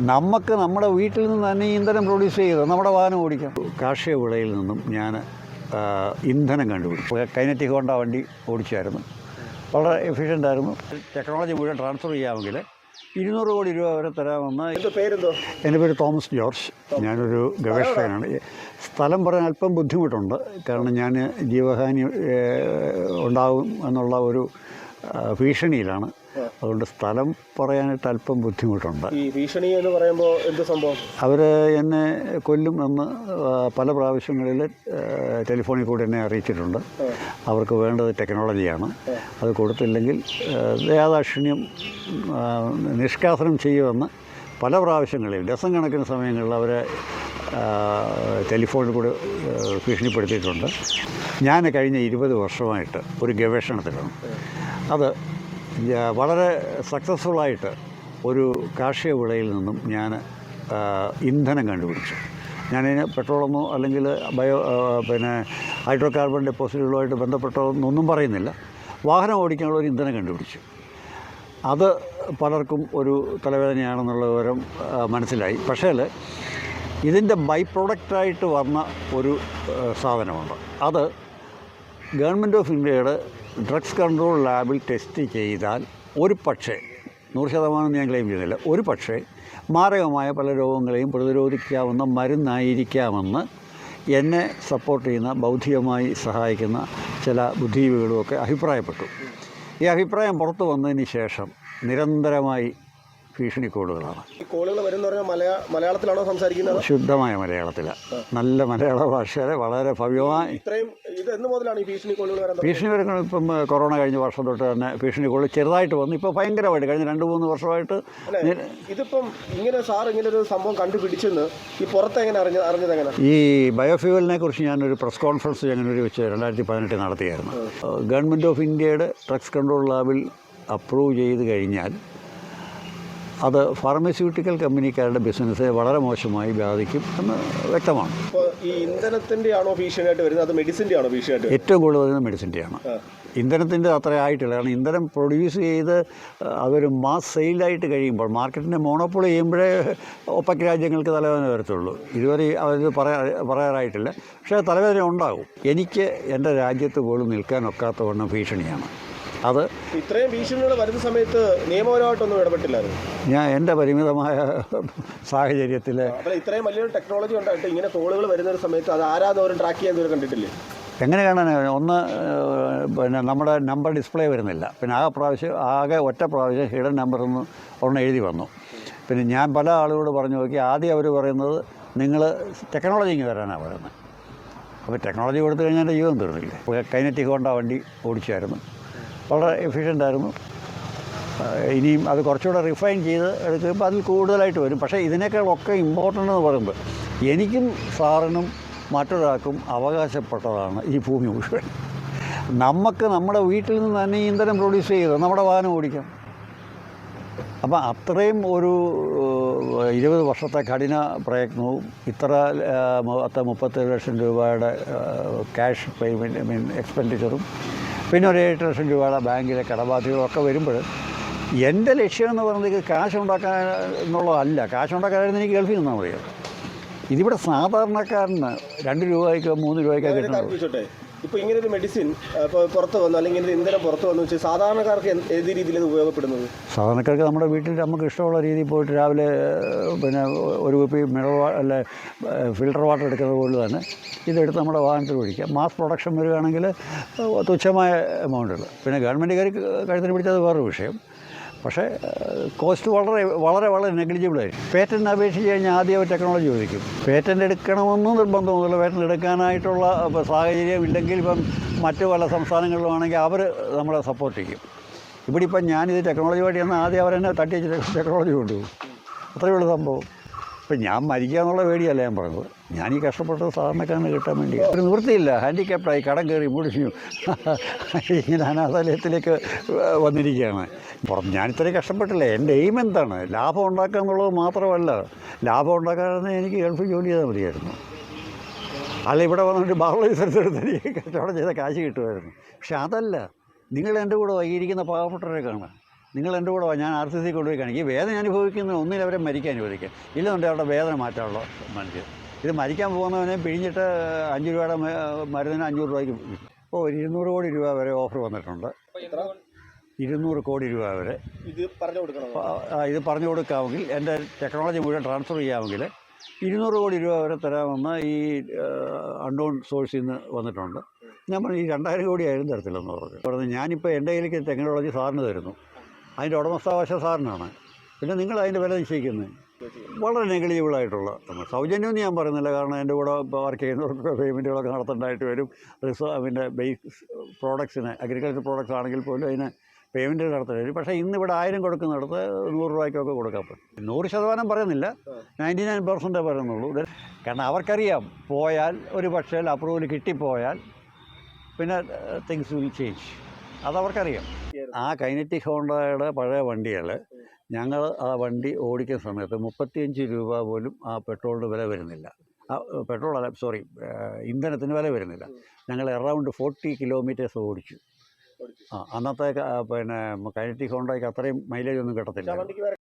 നമുക്ക് നമ്മുടെ വീട്ടിൽ നിന്ന് തന്നെ ഇന്ധനം പ്രൊഡ്യൂസ് ചെയ്ത് നമ്മുടെ വാഹനം ഓടിക്കാം. കാർഷിക വിളയിൽ നിന്നും ഞാൻ ഇന്ധനം കണ്ടുപിടിച്ചു. കൈനറ്റിക് ഹോണ്ട വണ്ടി ഓടിച്ചായിരുന്നു. വളരെ എഫിഷ്യന്റ് ആയിരുന്നു. ടെക്നോളജി മുഴുവൻ ട്രാൻസ്ഫർ ചെയ്യാമെങ്കിൽ ഇരുന്നൂറ് കോടി രൂപ വരെ തരാമെന്ന് എന്റെ പേര് തോമസ് ജോർജ്. ഞാനൊരു ഗവേഷകനാണ്. സ്ഥലം പറയാൻ അല്പം ബുദ്ധിമുട്ടുണ്ട്. കാരണം ഞാൻ ജീവഹാനി ഉണ്ടാകും എന്നുള്ള ഒരു ഭീഷണിയിലാണ്. അതുകൊണ്ട് സ്ഥലം പറയാനായിട്ട് അല്പം ബുദ്ധിമുട്ടുണ്ട്. ഈ ഭീഷണി എന്ന് പറയുമ്പോൾ എന്ത് സംഭവം? അവർ എന്നെ കൊല്ലും എന്ന് പല പ്രാവശ്യങ്ങളിൽ ടെലിഫോണിൽ കൂടി എന്നെ അറിയിച്ചിട്ടുണ്ട്. അവർക്ക് വേണ്ടത് ടെക്നോളജിയാണ്. അത് കൊടുത്തില്ലെങ്കിൽ ആ, ദയാദാക്ഷിണ്യം നിഷ്കാസനം ചെയ്യുമെന്ന് പല പ്രാവശ്യങ്ങളിൽ ഡസൻ കണക്കിന് സമയങ്ങളിൽ അവരെ ടെലിഫോണിൽ കൂടി ഭീഷണിപ്പെടുത്തിയിട്ടുണ്ട്. ഞാൻ കഴിഞ്ഞ ഇരുപത് വർഷമായിട്ട് ഒരു ഗവേഷണത്തിലാണ്. അത് വളരെ സക്സസ്ഫുള്ളായിട്ട് ഒരു കാർഷിക വിളയിൽ നിന്നും ഞാൻ ഇന്ധനം കണ്ടുപിടിച്ചു. ഞാനതിന് പെട്രോളെന്നോ അല്ലെങ്കിൽ ബയോ പിന്നെ ഹൈഡ്രോ കാർബൺ ഡെപ്പോസിറ്റുകളുമായിട്ട് ബന്ധപ്പെട്ടോ എന്നൊന്നും പറയുന്നില്ല. വാഹനം ഓടിക്കാനുള്ള ഒരു ഇന്ധനം കണ്ടുപിടിച്ചു. അത് പലർക്കും ഒരു തലവേദനയാണെന്നുള്ള വിവരം മനസ്സിലായി. പക്ഷേ ഇതിന്റെ ബൈ പ്രൊഡക്റ്റായിട്ട് വന്ന ഒരു സാധനമുണ്ട്. അത് ഗവൺമെന്റ് ഓഫ് ഇന്ത്യയുടെ ഡ്രഗ്സ് കൺട്രോൾ ലാബിൽ ടെസ്റ്റ് ചെയ്താൽ ഒരു പക്ഷേ നൂറ് ശതമാനം ഞാൻ ക്ലെയിം ചെയ്യുന്നില്ല ഒരു പക്ഷേ മാരകമായ പല രോഗങ്ങളെയും പ്രതിരോധിക്കാവുന്ന മരുന്നായിരിക്കാമെന്ന് എന്നെ സപ്പോർട്ട് ചെയ്യുന്ന ബൗദ്ധികമായി സഹായിക്കുന്ന ചില ബുദ്ധിജീവികളുമൊക്കെ അഭിപ്രായപ്പെട്ടു. ഈ അഭിപ്രായം പുറത്തു വന്നതിന് ശേഷം നിരന്തരമായി ഭീഷണി കോളുകളാണ്. ഈ കോളുകൾ വരുന്ന മലയാ മലയാളത്തിലാണോ സംസാരിക്കുന്നത്? ശുദ്ധമായ മലയാളത്തിലാണ് നല്ല മലയാള ഭാഷയിലെ വളരെ ഭവ്യമായി ഇത്രയും ഇത് എന്ന് മുതലാണ് ഈ ഭീഷണി കോളുകൾ വരാൻ തുടങ്ങിയത്? ഭീഷണി വരുന്നത് ഇപ്പം കൊറോണ കഴിഞ്ഞ വർഷം തൊട്ട് തന്നെ ഭീഷണി കൊള്ളി ചെറുതായിട്ട് വന്നു. ഇപ്പോൾ ഭയങ്കരമായിട്ട് കഴിഞ്ഞ രണ്ട് മൂന്ന് വർഷമായിട്ട് ഇതിപ്പം ഇങ്ങനെ സാർ ഇങ്ങനെ ഒരു സംഭവം കണ്ടുപിടിച്ചെന്ന് ഈ പുറത്ത് എങ്ങനെ അറിഞ്ഞ അറിഞ്ഞത് എങ്ങനെ? ഈ ബയോഫ്യൂവലിനെ കുറിച്ച് ഞാനൊരു പ്രസ് കോൺഫറൻസ് ചെങ്ങന്നൂർ വെച്ച് രണ്ടായിരത്തി പതിനെട്ടിൽ നടത്തിയായിരുന്നു ഗവൺമെന്റ് ഓഫ് ഇന്ത്യയുടെ ഡ്രഗ്സ് കൺട്രോൾ ലാബിൽ അപ്രൂവ് ചെയ്ത് കഴിഞ്ഞാൽ അത് ഫാർമസ്യൂട്ടിക്കൽ കമ്പനിക്കാരുടെ ബിസിനസ്സെ വളരെ മോശമായി ബാധിക്കും എന്ന് വ്യക്തമാണ്. ഈ ആണോ ഭീഷണിയായിട്ട് വരുന്നത്? അത് മെഡിസിന്റെ ആണോ ഭീഷണിയായിട്ട്? ഏറ്റവും കൂടുതൽ വരുന്നത് മെഡിസിന്റെയാണ്. ഇന്ധനത്തിന്റെ അത്ര ആയിട്ടില്ല കാരണം ഇന്ധനം പ്രൊഡ്യൂസ് ചെയ്ത് അതൊരു മാസ് സെയിലായിട്ട് കഴിയുമ്പോൾ മാർക്കറ്റിന്റെ മോണോപ്പൊളി ചെയ്യുമ്പോഴേ ഒപ്പക്ക് രാജ്യങ്ങൾക്ക് തലവേദന വരത്തുള്ളൂ. ഇതുവരെ അവർ പറയാ പറയാറായിട്ടില്ല. പക്ഷേ തലവേദന ഉണ്ടാകും. എനിക്ക് എന്റെ രാജ്യത്ത് പോലും നിൽക്കാനൊക്കാത്ത വണ്ണം ഭീഷണിയാണ്. അത് ഇത്രയും ഭീഷണികൾ വരുന്ന സമയത്ത് നിയമപരമായിട്ടൊന്നും ഇടപെട്ടില്ലായിരുന്നു. ഞാൻ എന്റെ പരിമിതമായ സാഹചര്യത്തിൽ ഇത്രയും വലിയൊരു ടെക്നോളജി ഉണ്ടായിട്ട് ഇങ്ങനെ കോളുകൾ വരുന്ന ഒരു സമയത്ത് അത് ആരാന്ന് ട്രാക്ക് ചെയ്യാൻ ഇതുവരെ കണ്ടിട്ടില്ലേ? എങ്ങനെ കാണാൻ ഒന്ന് പിന്നെ നമ്മുടെ നമ്പർ ഡിസ്പ്ലേ വരുന്നില്ല. പിന്നെ ആ പ്രാവശ്യം ആകെ ഒറ്റ പ്രാവശ്യം ഹിഡൻ നമ്പർ ഒന്ന് ഒരെണ്ണം എഴുതി വന്നു. പിന്നെ ഞാൻ പല ആളുകളോട് പറഞ്ഞു നോക്കി ആദ്യം അവർ പറയുന്നത് നിങ്ങൾ ടെക്നോളജി ഇങ്ങ് തരാനാണ് പറയുന്നത് അപ്പോൾ ടെക്നോളജി കൊടുത്തു കഴിഞ്ഞാൽ എന്റെ ജീവൻ തീർന്നില്ലേ? കൈനറ്റിക് ഹോണ്ട വണ്ടി ഓടിച്ചായിരുന്നു. വളരെ എഫിഷ്യന്റ് ആയിരുന്നു. ഇനിയും അത് കുറച്ചുകൂടെ റിഫൈൻ ചെയ്ത് എടുക്കുമ്പോൾ അതിൽ കൂടുതലായിട്ട് വരും. പക്ഷേ ഇതിനേക്കാൾ ഒക്കെ ഇമ്പോർട്ടന്റ് എന്ന് പറയുമ്പോൾ എനിക്കും സാറിനും മറ്റൊരാൾക്കും അവകാശപ്പെട്ടതാണ് ഈ ഭൂമി മുഴുവൻ. നമുക്ക് നമ്മുടെ വീട്ടിൽ നിന്ന് തന്നെ ഇന്ധനം പ്രൊഡ്യൂസ് ചെയ്ത് നമ്മുടെ വാഹനം ഓടിക്കാം. അപ്പം അത്രയും ഒരു ഇരുപത് വർഷത്തെ കഠിന പ്രയത്നവും ഇത്ര പത്ത് മുപ്പത്തേഴ് ലക്ഷം രൂപയുടെ ക്യാഷ് പേയ്മെന്റ് ഐ മീൻ എക്സ്പെൻഡിച്ചറും പിന്നെ ഒരു ഏഴ് ലക്ഷം രൂപയുടെ ബാങ്കിലെ കടബാധ്യതകളൊക്കെ വരുമ്പോൾ എന്റെ ലക്ഷ്യം എന്ന് പറയുന്നത് കാശ് ഉണ്ടാക്കാൻ എന്നുള്ളതല്ല. കാശ് ഉണ്ടാക്കാനായിരുന്നു എനിക്ക് ഗൾഫിൽ നിന്നാൽ മതിയോ ഇതിവിടെ സാധാരണക്കാരന് രണ്ട് രൂപയ്ക്കോ മൂന്ന് രൂപയ്ക്കോ കിട്ടുന്നത് ഇപ്പോൾ ഇങ്ങനെ ഒരു മെഡിസിൻ ഇപ്പോൾ പുറത്ത് വന്നു അല്ലെങ്കിൽ ഒരു ഇന്ധനം പുറത്ത് വന്നു വെച്ചാൽ സാധാരണക്കാർക്ക് ഏത് രീതിയിൽ ഇത് ഉപയോഗപ്പെടുന്നത്? സാധാരണക്കാർക്ക് നമ്മുടെ വീട്ടിൽ നമുക്ക് ഇഷ്ടമുള്ള രീതിയിൽ പോയിട്ട് രാവിലെ പിന്നെ ഒരു കുപ്പി മിനറൽ അല്ലെ ഫിൽട്ടർ വാട്ടർ എടുക്കുന്നത് പോലെ തന്നെ ഇതെടുത്ത് നമ്മുടെ വാഹനത്തിൽ ഒഴിക്കാം. മാസ് പ്രൊഡക്ഷൻ വരികയാണെങ്കിൽ തുച്ഛമായ എമൗണ്ടുകൾ പിന്നെ ഗവൺമെന്റുകാർ കഴുത്തിന് പിടിച്ചത് വേറൊരു വിഷയം. പക്ഷേ കോസ്റ്റ് വളരെ വളരെ വളരെ നെഗ്ലിജിബിളായിരിക്കും പേറ്റന്റ് അപേക്ഷിച്ച് കഴിഞ്ഞാൽ ആദ്യം ടെക്നോളജി ചോദിക്കും. പേറ്റന്റ് എടുക്കണമെന്ന് നിർബന്ധമൊന്നുമില്ല പേറ്റന്റ് എടുക്കാനായിട്ടുള്ള സാഹചര്യം ഇല്ലെങ്കിൽ ഇപ്പം മറ്റു പല സംസ്ഥാനങ്ങളിലുമാണെങ്കിൽ അവർ നമ്മളെ സപ്പോർട്ട് ചെയ്യും. ഇവിടെ ഇപ്പം ഞാനിത് ടെക്നോളജി വഴി ആദ്യം അവരെന്നെ തട്ടിച്ച് ടെക്നോളജി കൊണ്ടുപോകും. അത്രയേ ഉള്ളൂ സംഭവം. ഇപ്പം ഞാൻ മരിക്കുക എന്നുള്ള പേടിയല്ല ഞാൻ പറഞ്ഞത്. ഞാൻ ഈ കഷ്ടപ്പെട്ടത് സാധാരണക്കാരന് കിട്ടാൻ വേണ്ടി ഒരു നിവൃത്തിയില്ല. ഹാൻഡിക്യാപ്റ്റായി കടം കയറി മുടിഞ്ഞു ഇങ്ങനെ അനാഥാലയത്തിലേക്ക് വന്നിരിക്കുകയാണ്. പുറം ഞാൻ ഇത്രയും കഷ്ടപ്പെട്ടില്ല. എന്റെ എയിം എന്താണ്? ലാഭം ഉണ്ടാക്കുക എന്നുള്ളത് മാത്രമല്ല. ലാഭം ഉണ്ടാക്കാതെ എനിക്ക് ഗൾഫിൽ ജോലി ചെയ്താൽ മതിയായിരുന്നു. അല്ല ഇവിടെ വന്നിട്ട് ബാഹുള ലൈസൻസ് എനിക്ക് കച്ചവടം ചെയ്ത കാശ് കിട്ടുമായിരുന്നു. പക്ഷെ അതല്ല. നിങ്ങൾ എന്റെ കൂടെ വൈകിയിരിക്കുന്ന പാവപ്പെട്ടവരെ കാണാൻ നിങ്ങൾ എന്റെ കൂടെ ഞാൻ ആർ സി സി കൊണ്ടുപോയി കാണിക്കും. വേദന അനുഭവിക്കുന്ന ഒന്നിൽ അവരെ മരിക്കാൻ അനുവദിക്കുക ഇല്ലെന്നുണ്ടെങ്കിൽ അവരുടെ വേദന മാറ്റാനുള്ള മനുഷ്യർ ഇത് മരിക്കാൻ പോകുന്നവനെ പിഴിഞ്ഞിട്ട് അഞ്ച് രൂപയുടെ മരുന്നിന് അഞ്ഞൂറ് രൂപയ്ക്ക്. ഇപ്പോൾ ഒരു ഇരുന്നൂറ് കോടി രൂപ വരെ ഓഫർ വന്നിട്ടുണ്ട്. ഇരുന്നൂറ് കോടി രൂപ വരെ. ഇത് പറഞ്ഞു കൊടുക്കണം? ഇത് പറഞ്ഞു കൊടുക്കാമെങ്കിൽ എന്റെ ടെക്നോളജി മുഴുവൻ ട്രാൻസ്ഫർ ചെയ്യാമെങ്കിൽ ഇരുന്നൂറ് കോടി രൂപ വരെ തരാമെന്ന് ഈ അൺനോൺ സോഴ്സിൽ നിന്ന് വന്നിട്ടുണ്ട്. ഞാൻ പറഞ്ഞു ഈ രണ്ടായിരം കോടി ആയിരുന്നു തരത്തില്ലെന്ന് പറഞ്ഞു. പറഞ്ഞു ഞാനിപ്പോൾ എന്റെ കയ്യിലേക്ക് ടെക്നോളജി സാറിന് തരുന്നു. അതിന്റെ ഉടമസ്ഥാവകാശം സാറിനാണ് പിന്നെ നിങ്ങൾ അതിന്റെ വില നിശ്ചയിക്കുന്നത്. വളരെ നെഗളിജിബിളായിട്ടുള്ള സൗജന്യം എന്ന് ഞാൻ പറയുന്നില്ല. കാരണം എന്റെ കൂടെ വർക്ക് ചെയ്യുന്നവർക്ക് പേയ്മെന്റുകളൊക്കെ നടത്തേണ്ടതായിട്ട് വരും. റിസോ പിന്നെ ബേസ് പ്രോഡക്ട്സിന് അഗ്രികൾച്ചർ പ്രോഡക്ട്സ് ആണെങ്കിൽ പോലും അതിന് പേയ്മെന്റ് നടത്തേണ്ടി വരും. പക്ഷേ ഇന്ന് ഇവിടെ ആയിരം കൊടുക്കുന്നിടത്ത് നൂറ് രൂപയ്ക്കൊക്കെ കൊടുക്കാൻ പറ്റും. നൂറ് ശതമാനം പറയുന്നില്ല. നയന്റി നയൻ പെർസെന്റേ പറയുന്നുള്ളൂ. കാരണം അവർക്കറിയാം. പോയാൽ ഒരു പക്ഷേ അപ്രൂവൽ കിട്ടിപ്പോയാൽ പിന്നെ തിങ്സ് വിൽ ചേഞ്ച് അതവർക്കറിയാം. ആ കൈനറ്റിക് ഹോണ്ടയുടെ പഴയ വണ്ടികൾ ഞങ്ങൾ ആ വണ്ടി ഓടിക്കുന്ന സമയത്ത് മുപ്പത്തിയഞ്ച് രൂപ പോലും ആ പെട്രോളിന് വില വരുന്നില്ല. ആ പെട്രോൾ അല്ല സോറി ഇന്ധനത്തിന് വില വരുന്നില്ല. ഞങ്ങൾ എറൗണ്ട് ഫോർട്ടി കിലോമീറ്റേഴ്സ് ഓടിച്ചു. ആ അന്നത്തെ പിന്നെ കൈനറ്റിക് ഹോണ്ടയ്ക്ക് അത്രയും മൈലേജ് ഒന്നും കിട്ടത്തില്ല.